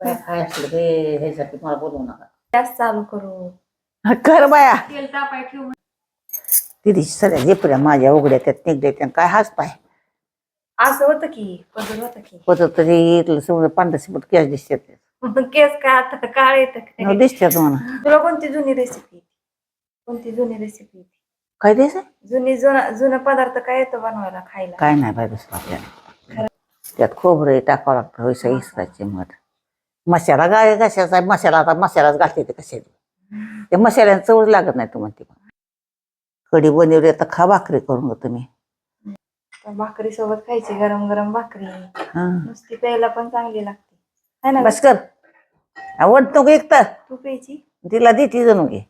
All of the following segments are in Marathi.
काय काय असलं ते ह्यासाठी मला बोलवू नका गॅस चालू करू. कर बाया तेल तापाय ठेवू दिदीची सगळ्या झेपऱ्या माझ्या उघड्या त्यात निघल्या त्या काय हाच पाय. असं होतं की पदर होतं की. होत तरी इथलं समजा पांढऱ्या सिमट केस दिसतात. मग केस काय आता काळ येत हो, दिसतात म्हणा. तुला कोणती जुनी रेसिपी कोणती जुनी रेसिपी काय द्यायचं जुनी जुना जुना पदार्थ काय येतं बनवायला खायला? काय नाही बाय दुसरं आपल्याला. त्यात खोबरं टाकावं लागतं. होयसा इसराचे मध. मसाला गाय कशाचा मसाला आता मसालाच घालते ते कशाला त्या मसाल्यानं चवच लागत नाही तुम्हाला ती कढी बनवली आता खा भाकरी करून ग तुम्ही. भाकरी सोबत खायची गरम गरम भाकरी. हा. नुसती प्यायला पण चांगली लागते. है ना बस कर. आवडतो का एक तर. तू प्यायची? तिला देते जणू घे.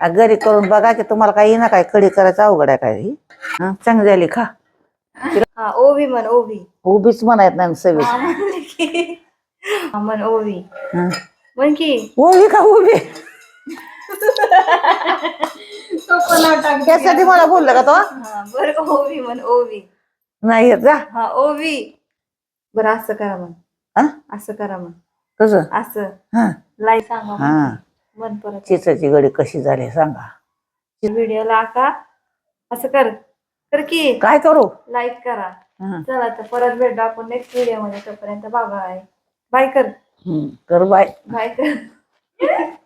आ, घरी करून बघा की तुम्हाला काही ना काय कढी करायचं अवघड आहे काय. ही. हा, चांगली झाली खा. हा ओवी म्हण ओवी. उभीच म्हणायत नाही सवी हा, म्हणली की. हा, म्हण ओवी. हा. म्हण की. उभी का उभी. त्यासाठी मला बोललं का तो? हा बरं का ओवी म्हण ओवी. नाही येत जा. हा ओवी. बरं असं करा म्हण. हा? असं करा म्हण. कसं? असं. हा. लाई सांगा हा. म्हण. म्हण परत. चिचाची गडी कशी झाली सांगा. व्हिडिओला का असं कर. कर की काय करू? लाईक करा. हा. चला तर परत भेटू आपण नेक्स्ट व्हिडिओमध्ये तोपर्यंत. बाय बाय बाय कर. हम्म, कर बाय. बाय कर.